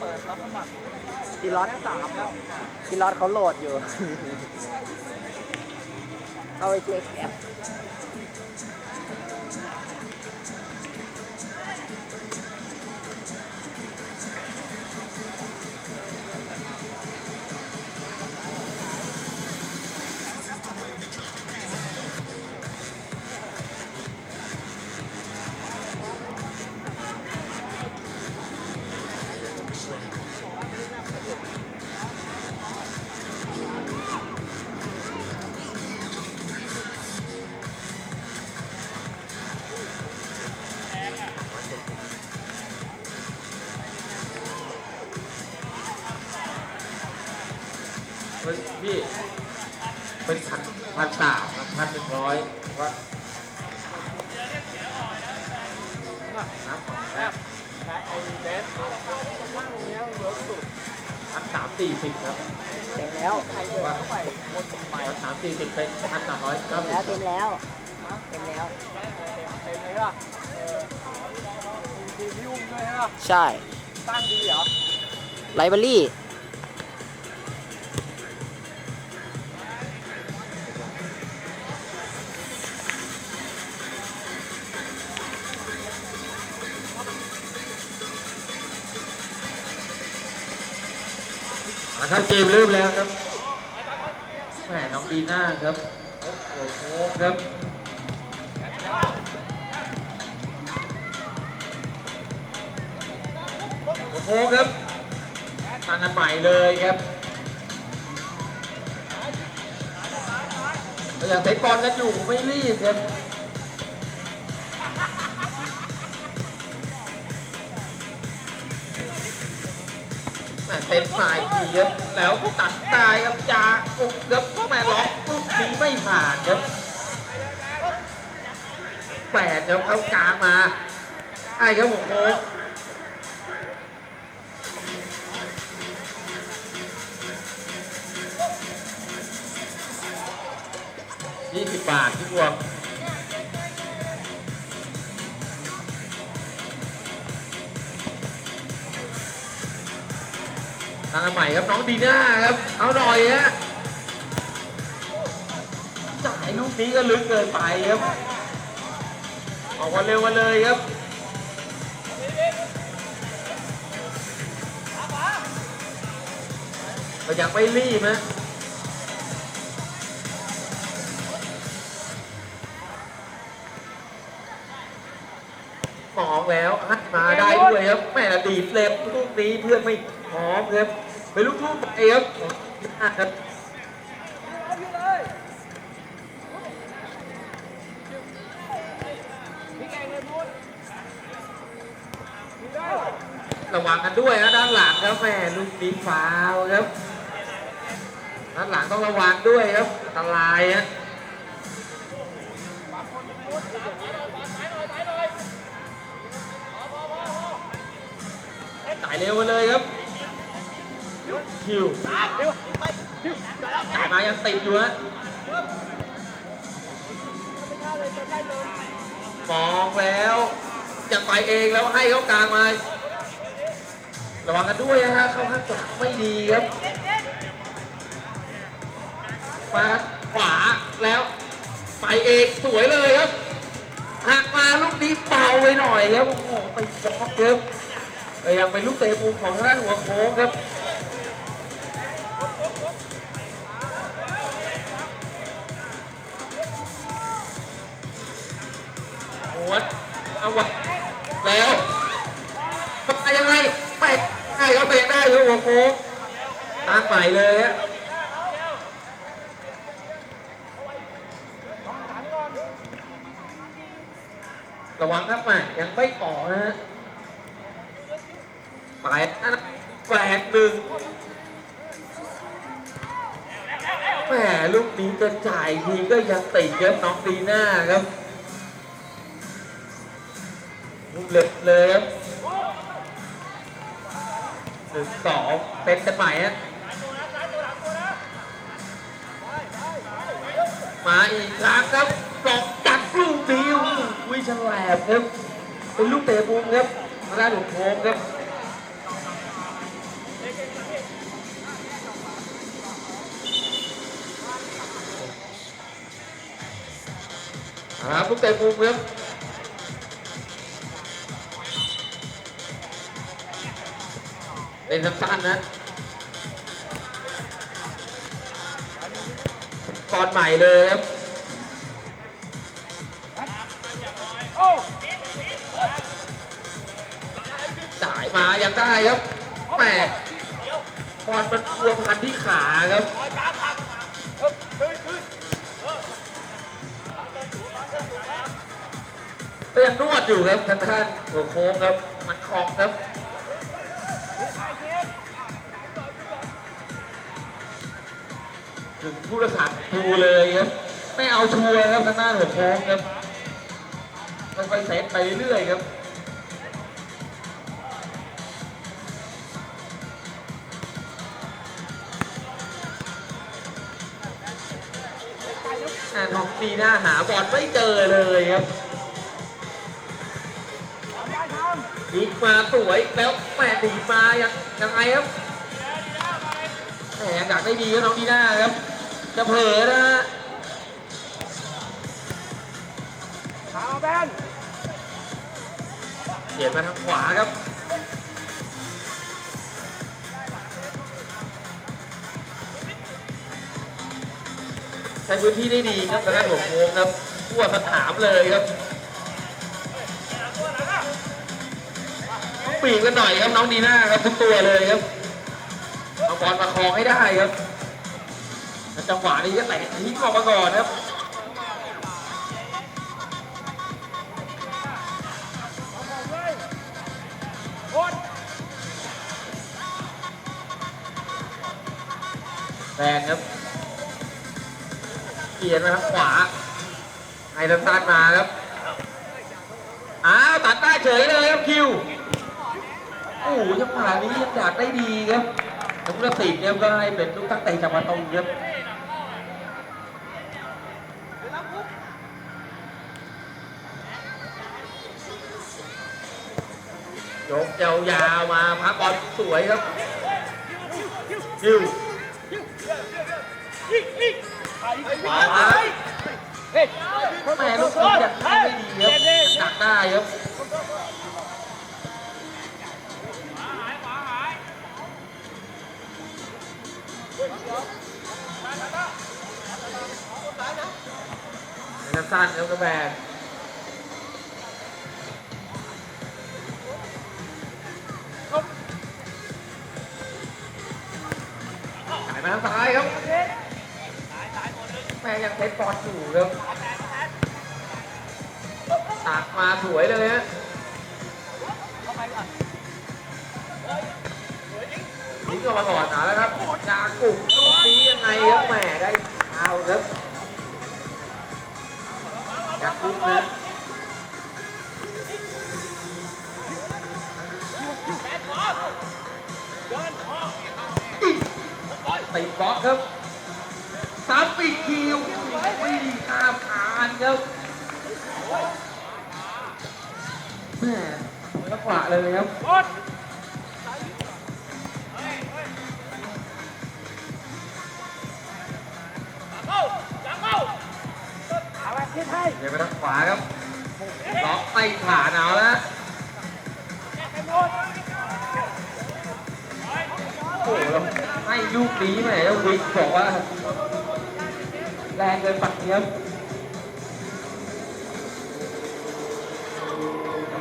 เปิดรับสมัครทีล็อตสามแล้วทีล็อตเขาโหลดอยู่เข้าไปเช็คแอป พี่เป็นพันพันสามพันหนึ่งร้อยว่านับของแรกใช้ไอ้เบสว่างตรงเนี้ยเวิร์กสุดพันสามสี่สิบครับเต็มแล้วใครเดินเข้าไปวนไปพันสามสี่สิบเป็นพันสามร้อยเก้าสิแล้วบเต็มแล้วเต็มแล้วเต็มเลยป่ะเออมีพี่อุ้มด้วยใช่ป่ะใช่ตั้งดีเหรอไลบรารี นะครับเกมเริ่มแล้วครับแหมน้องดีน่าครับโอ้โหครับโอ้โหครับทางกันใหม่เลยครับเราอยากเตะบอลกันอยู่ไม่รีบครับ เต็มสายทีครับแล้วตัดได้ครับจาอุกครับแม่ล็อกลูกนี้ไม่ผ่านครับแปดครับเข้ากลางมาไอ้ครับผมโค้ยี่สิบบาทที่รว ทางใหม่ครับน้องดีน่าครับ เอาหน่อยฮะจ่ายลูกนี้ก็ลึกเกินไปครับ ออกมาเร็วมาเลยครับก็ยังไม่รีบนะมองแล้วมาได้ด้วยครับแม่ดีดเล็บลูกนี้เพื่อนไม่พร้อมครับ เป็นลูกทุ่งไปครับครับระวังกันด้วยนะด้านหลังครับแม่ลูกนี้ฟาวครับด้านหลังต้องระวังด้วยครับอันตรายฮะจ่ายเร็วมาเลยครับ คิวจ่ายมายังติดอยู่ฮะมองแล้ว จะไปเองแล้วให้เขากลางมาระวังกันด้วยนะฮะเข้าข้างหลังไม่ดีครับมาขวาแล้ว ไปเองสวยเลยครับหักมาลูกนี้เบาไปหน่อยครับโอ้โหไปบล็อกครับแต่ยังเป็นลูกเตะมุมของทางด้านหัวโค้งครับ เอาวะแล้วมายังไงไม่ได้เขาเตะได้ครับหัวโค้งตามใหม่เลยฮะระวังครับแม่ยังไม่ต่อนะฮะไปนะแปดหนึ่งแหมลูกนี้จะจ่ายทีก็ยังติดครับน้องดีหน่าครับ หลือเลยครับสองเป็นกันใหมฮะมาอีกครั้งครับตอกตัดลูกดีวิชแลบครับเป็นลูกเตะมุมครับมาได้หลุโค้งครับครับลูกเตะมุมครับ ล่นสั้นๆนะก่อนใหม่เลยครับโอ้จ่ายมายังได้ครับแหมบอลมันพัวพันที่ขาครับขึ้นขึ้นก็ยังนวดอยู่ครับทางด้านหัวโค้งครับ มันคลองครับ ถึงผู้รักษาดูเลยครับ ไม่เอาชัวร์ครับทางด้านหัวโค้งครับค่อยๆเซตไปเรื่อยครับอ่าน้องดีหน้าหาบอลไม่เจอเลยครับดีมาสวยแล้วแหม่ดีมายังยังไงครับแหมยังอยากได้ดีก็น้องดีหน้าครับ จะเผลอนะฮะำขาแบนเปลี่ยนมาทางขวาครับใช้พื้นที่ได้ดีครับทางด้านหัวโค้งครับทั่วสนามเลยครับต้องปีกกันหน่อยครับน้องดีน่าครับทุกตัวเลยครับเอาบอลมาครองให้ได้ครับแล้ว จังหวะนี้ก็เตะทิ้งออกมาก่อนครับโคตรแรงครับเปลี่ยนมาทางขวาไฮดันตันมาครับอ้าวตัดได้เฉยเลยครับคิวโอ้โหจังหวะนี้ยังอยากได้ดีครับแต่ผู้ตัดสินเนี่ยก็ให้เป็นลูกตั้งเตะจากประตูครับ ยกยาวๆมาพักบอลสวยครับคิวขวามาเฮ้ยแม่ลูกนี้อยากให้ไม่ดีครับดักได้ครับในสั้นๆครับกระแบน ยังเทสบอลอยู่ครับตักมาสวยเลยฮะทิ้งออกมาก่อนหนาแล้วครับยากุกลูกนี้ยังไงครับแหมได้ฟาวล์ครับยากุกนะติดบล็อกครับ ซ้ำอีกทีโอ้โหไม่ดีข้ามคานครับแม่จังหวะเลยครับเดี๋ยวไปทางขวาครับล็อกไม่ผ่านเอาแล้วโอ้โหให้ลูกนี้แหมแล้ววิกบอกว่า แรงเกินปัดครับ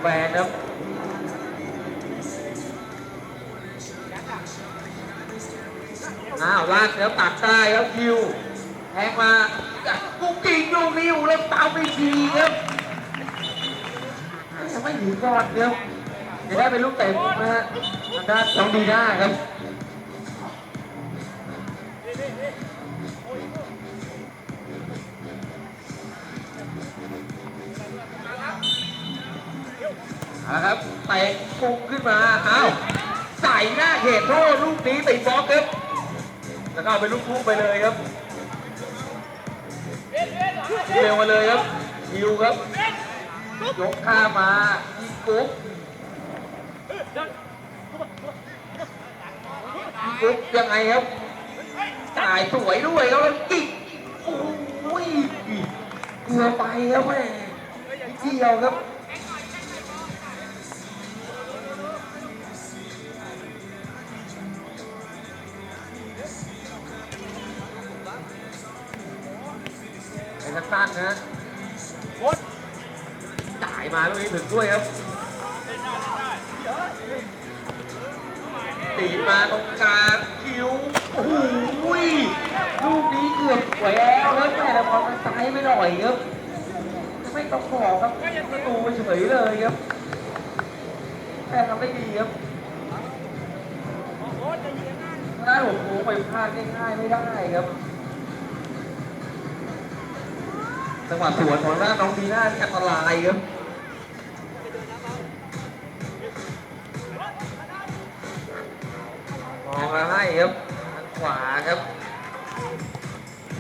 แบนครับอ้าวลากแล้วตัดได้ครับคิวแทงมากุ๊กกิ่งลูกนี้อยู่แล้วตามไปทีครับยังไม่ถึงก่อนครับจะได้เป็นลูกเตะมุมนะฮะทางด้านน้องดีน่าครับะปุกขึ้นมาอ้าวใส่หน้าเขตโทษลูกนี้ติดบล็อกครับแล้วก็เอาไปลูกพุ่ไปเลยครับเร็วมาเลยครับยิวครับยกข้ามายิงกุ๊กกุ๊กยังไงครับจ่ายสวยด้วยครับแล้วกิ๊กโอ้ยเกือบไปครับแม่เดียวครับ ถึงด้วยครับตีมาตรงกลางคิวโอ้โหลูกนี้เกือบแหววแล้วแม่แต่บอลมันซ้ายไม่หน่อยครับไม่ต้องขอครับประตูเฉยเลยครับแม่ทำได้ดีครับหน้าโอ้โหไปพลาดง่ายๆไม่ได้ครับจังหวะสวนของหน้าน้องดีน่านี่อันตรายครับ วาครับ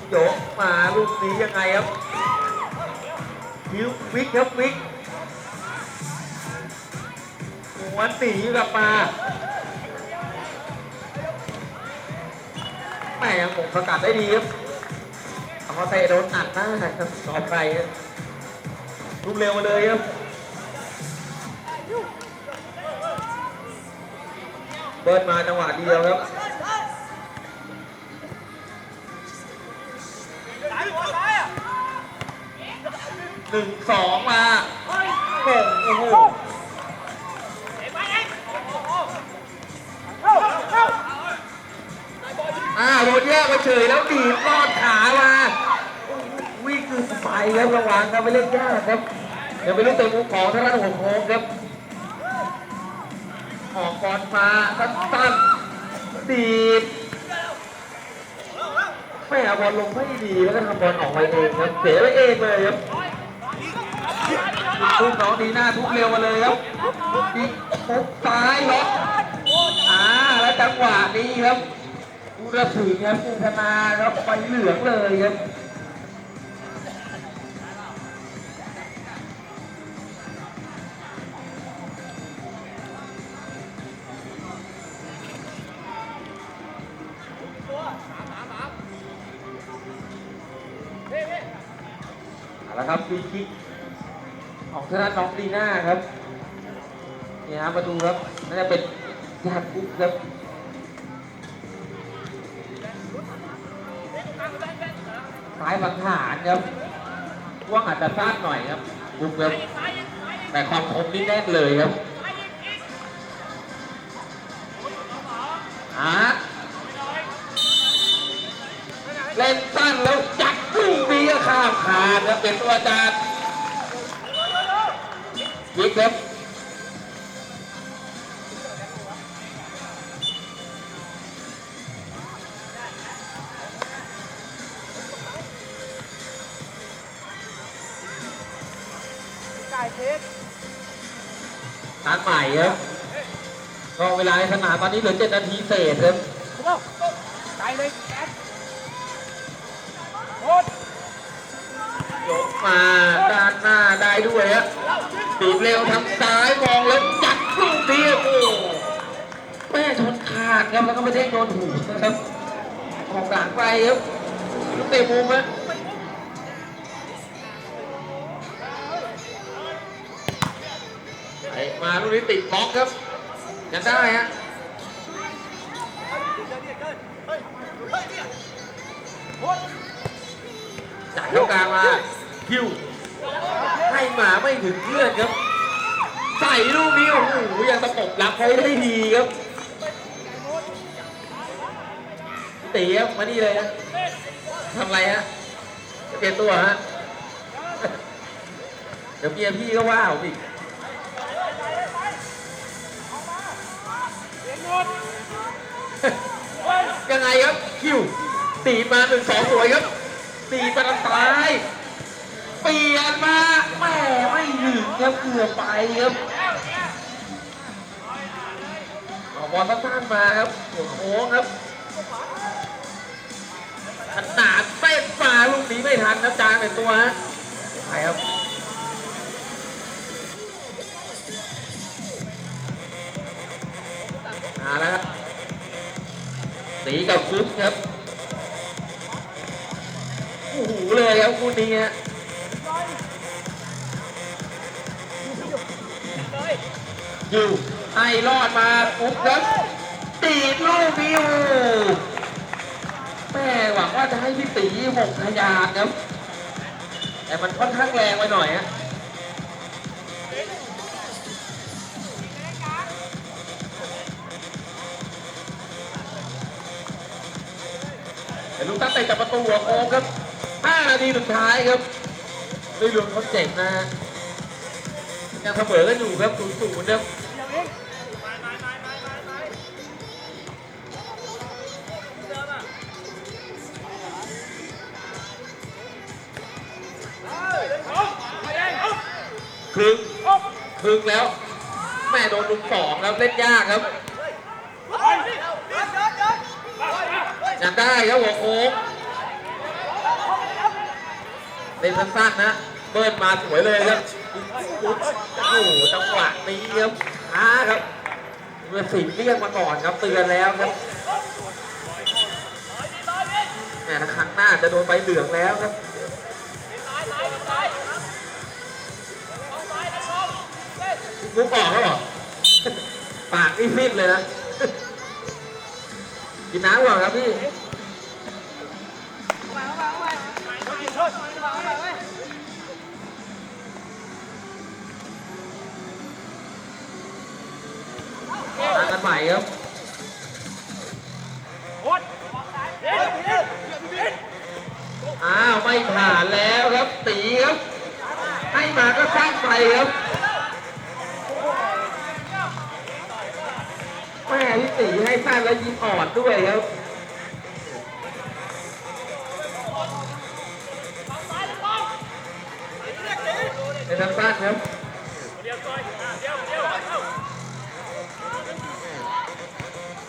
โยกมาลูกนี้ยังไงครับคิววิกครับวิกหวนหนีกลับมาแม่ยังหมงสกัดได้ดีครับเอามาเตะโดนอัดหน้าครับต่อไปครับลูกเร็วมาเลยครับเบิร์ดมาจังหวะเดียวครับ หนึ่งสองมาโอ้โหอ่าโดนแยกไปเฉยแล้วดีบลอดขามาวิ่งคือไปครับระวังครับไปเล่นยากครับเดี๋ยวไปเล่นเตะมุมของทางด้านหัวโค้งครับออกบอลมาสั้นๆดีดไม่เอาบอลลงไม่ดีแล้วก็ทำบอลออกไปเองครับเสียไปเองเลยครับ ทุกน้องดีหน้าทุกเร็วมาเลยครับดีทุกซ้ายล็อกอ่าแล้วจังหวะนี้ครับอุรถึงครับคุณธนาครับไปเหลืองเลยครับางด้านน้องดีน่าครับนี่ฮะมาดูครับน่าจะเป็นยากุ๊กครับซ้ายบังหารครับว่างอาจจะสั้นหน่อยครับกุ๊กครับแต่ความคมนี่แน่นเลยครับอ่าเล่นสั้นแล้วจัดลูกนี้ข้ามคานครับเป็นตัวจาร ย์ยิงครับจ่ายเช็คทานใหม่ครับก็เวลาในสนามตอนนี้เหลือ7นาทีเศษครับถูกป่ะจ่ายเลย ยกมาด้านหน้าได้ด้วยฮะตีบเร็วทางซ้ายมองแล้วจัดลูกนี้โอ้แม่ชนขาดครับแล้วก็ไม่ได้โดนหูนะครับออกหลังไปครับลูกเตะมุมฮะไปมาลูกนี้ติดบล็อกครับยังได้ฮะ จ่ายเข้ากลางมาคิวให้หมาไม่ถึงเพื่อนครับ ใส่ลูกนี้โอ้โหยังตะปบรับเขาได้ดีครับตีครับมานี่เลยฮะทำไรฮะเปลี่ยนตัวฮะเดี๋ยวเมียพี่ก็ว่าผมอีกยังไงครับคิวตีมาหนึ่งสองสวยครับ ตีไปทางซ้าย เปลี่ยนมาแม่ไม่ถึงครับเกือบไปครับเอบอลสั้นๆมาครับหัวโค้งครับขนาดเต้นมาลูกนี้ไม่ทันครับจางเป็นตัวฮะไปครับมาแล้วครับสีกับฟุตครับ หูเลยครับคู่นี้ฮอยู่ให้รอดมาปุ๊บแล้วตีลูกนิวแม่หวังว่าจะให้พี่ตีหกทยานครับ แต่มันค่อนข้างแรงไปหน่อยฮะแต่ลูกตั้งแต่จับประตูหัวโค้งครับ 5 นาทีสุดท้ายครับด้วยรวมคนเจ็บนะฮะยังเสมอกันอยู่ครับศูนย์ศูนย์ครับครึ่งครึ่งแล้ว แม่โดนลุมสองครับเล่นยากครับยังได้ครับหัวโค้ง เล่นสั้นๆนะเบิร์นมาสวยเลยครับโอ้โหจังหวะนี้ครับช้าครับเมื่อสิงเรียกมาก่อนครับเตือนแล้วครับแหมถ้าครั้งหน้าจะโดนใบเหลืองแล้วครับมุกออกแล้วเหรอปากนี่ฟิดเลยนะกินน้ำก่อนครับพี่ ใหม่ครับอ้าวไม่ผ่านแล้วครับตีครับให้มาก็สร้างไปครับแม่พี่ตีให้สั้นแล้วยิงออนด้วยครับเป็นทางสั้นครับ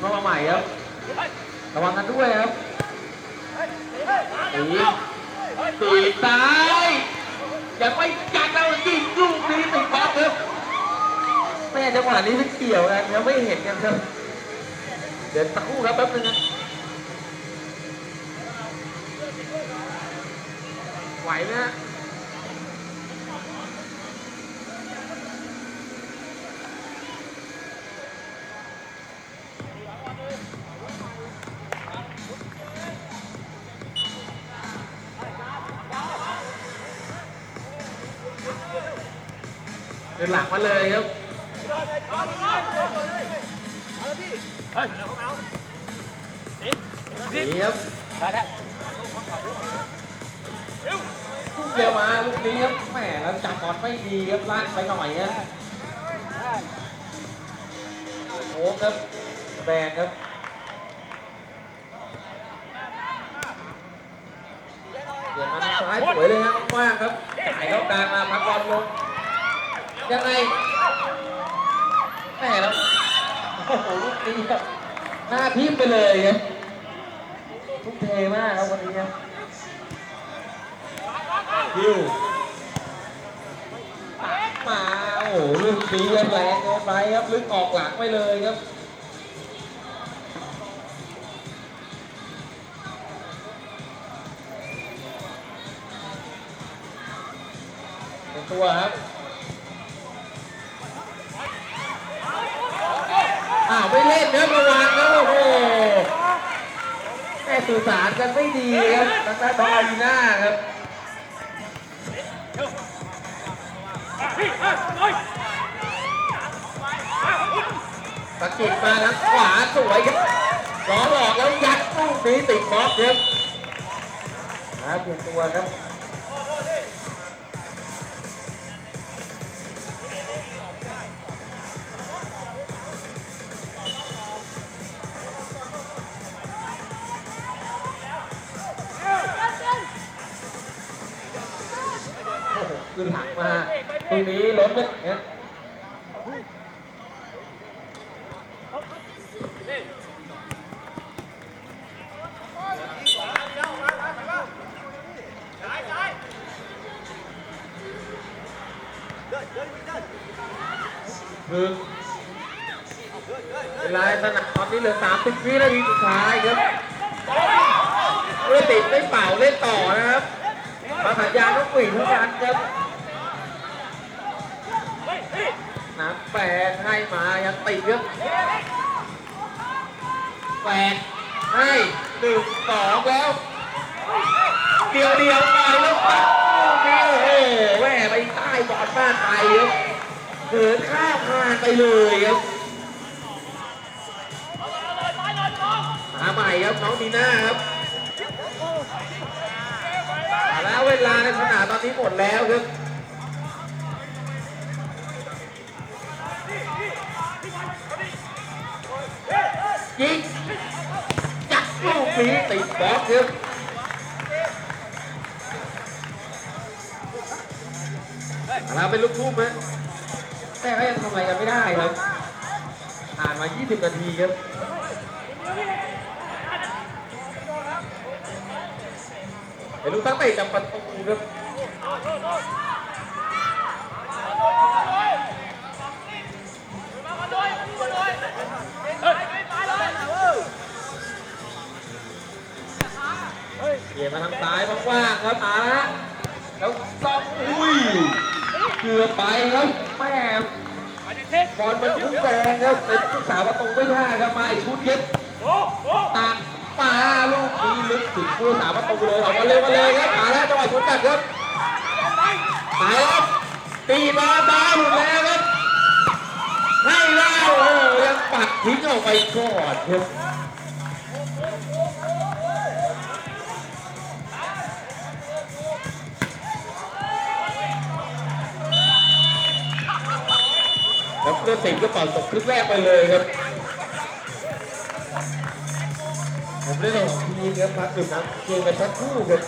ข้ามาใหม่ครับ ระวังกันด้วยครับตีตีซ้ายอย่าไปจัดเรายิงลูกนี้ติดบล็อกครับแม่จังหวะนี้ไม่เกี่ยวกันครับไม่เห็นกันครับ เดี๋ยวสักครู่ครับแป๊บนึงนะไหวไหมฮะ เดินหลังมาเลยครับดีครับลูกเดียวมาลูกนี้ครับแหมแล้วจับบอลไม่ดีครับลากไปหน่อยครับโอ้ครับแบนครับเดี๋ยวมาซ้ายสวยเลยครับกว้างครับจ่ายเข้ากลางมาพักบอลลง ยังไงแหมแล้วโอ้โหลูกนี้ครับหน้าทิ่มไปเลยครับทุ่มเทมากครับวันนี้ครับฮิวตักมาโอ้โหลูกดีครับแรงเกินไปครับลึกออกหลังไปเลยครับเป็นตัวครับ อ้าวไม่เล่นครับระวังครับโอ้โหแม่สื่อสารกันไม่ดีครับทางด้านน้องอารีน่าครับสะกิดมาทางขวาสวยครับล้อหลอกแล้วยัดลูกนี้ติดบล็อกครับหาเปลี่ยนตัวครับ ขึ้นถังมาตรงนี้รถเนี่ยคือเวลาสนามตอนนี้เหลือสามสิบวินาทีสุดท้ายครับเมื่อติดไม่เป่าเล่นต่อนะครับมาสัญญาต้องปีทุกการครับ น้ำแปดให้มายังติดครับแปดให้หนึ่งสองแล้วเดียวเดียวไปแล้วปัดลูกนี้โอ้โหแหวไปใต้บอลบ้านไทยครับเหินข้ามคานไปเลยครับมาใหม่ครับน้องดีน่าครับแล้วเวลาในสนามตอนนี้หมดแล้วครับ อกครับเราเป็นลูกทุ่มไหมแต่ก็ยังทำอะไรกันไม่ได้ครับผ่านมา 20 นาทีครับเป็นลูกตั้งแต่จับประตูครับ เกี่ยมาทางซ้ายว่างครับมาแล้วแล้วซ้อมอุ้ยเกือบไปครับแม่บอลมันพุ่งแรงครับเป็นผู้สาวประตูไม่ได้ครับมาอีกชุดเย็บตักมาลูกนี้ลึกถึงผู้สาวประตูเลยออกมาเลยมาเลยครับมาแล้วจังหวะชุดตัดครับไปแล้วตีมาตาหลุดแล้วครับให้แล้วยังปัดทิ้งออกไปก่อนครับ เพื่อนติดก็เป่าตกครึ่งแรกไปเลยครับ ผมเล่นของทีมครับพักดื่มน้ำเกมกันทั้งคู่ครับ